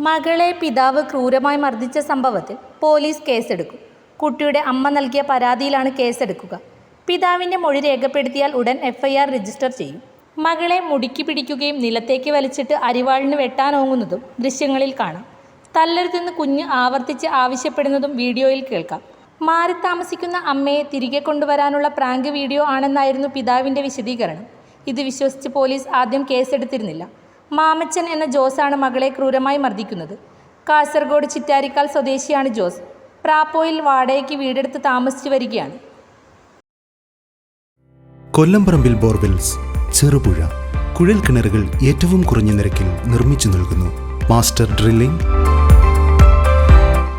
മകളെ പിതാവ് ക്രൂരമായി മർദ്ദിച്ച സംഭവത്തിൽ പോലീസ് കേസെടുക്കും. കുട്ടിയുടെ അമ്മ നൽകിയ പരാതിയിലാണ് കേസെടുക്കുക. പിതാവിന്റെ മൊഴി രേഖപ്പെടുത്തിയാൽ ഉടൻ എഫ്ഐആർ രജിസ്റ്റർ ചെയ്യും. മകളെ മുടുക്കി പിടിക്കുകയും നിലത്തേക്ക് വലിച്ചിട്ട് അരിവാളിന് വെട്ടാനോങ്ങുന്നതും ദൃശ്യങ്ങളിൽ കാണാം. തല്ലരുതെന്ന് കുഞ്ഞ് ആവർത്തിച്ച് ആവശ്യപ്പെടുന്നതും വീഡിയോയിൽ കേൾക്കാം. മാറി താമസിക്കുന്ന അമ്മയെ തിരികെ കൊണ്ടുവരാനുള്ള പ്രാങ്ക് വീഡിയോ ആണെന്നായിരുന്നു പിതാവിന്റെ വിശദീകരണം. ഇത് വിശ്വസിച്ച് പോലീസ് ആദ്യം കേസെടുത്തിരുന്നില്ല. മാമച്ചൻ എന്ന ജോസാണ് മകളെ ക്രൂരമായി മർദ്ദിക്കുന്നത്. കാസർഗോഡ് ചിറ്റാരിക്കാൽ സ്വദേശിയാണ് ജോസ്. പ്രാപ്പോയിൽ വാടകയ്ക്ക് വീടെടുത്ത് താമസിച്ചു വരികയാണ്. കൊല്ലംപറമ്പിൽ ബോർവെൽസ് ചെറുപുഴ കുഴൽ കിണറുകൾ ഏറ്റവും കുറഞ്ഞ നിരക്കിൽ നിർമ്മിച്ചു നൽകുന്നു master drilling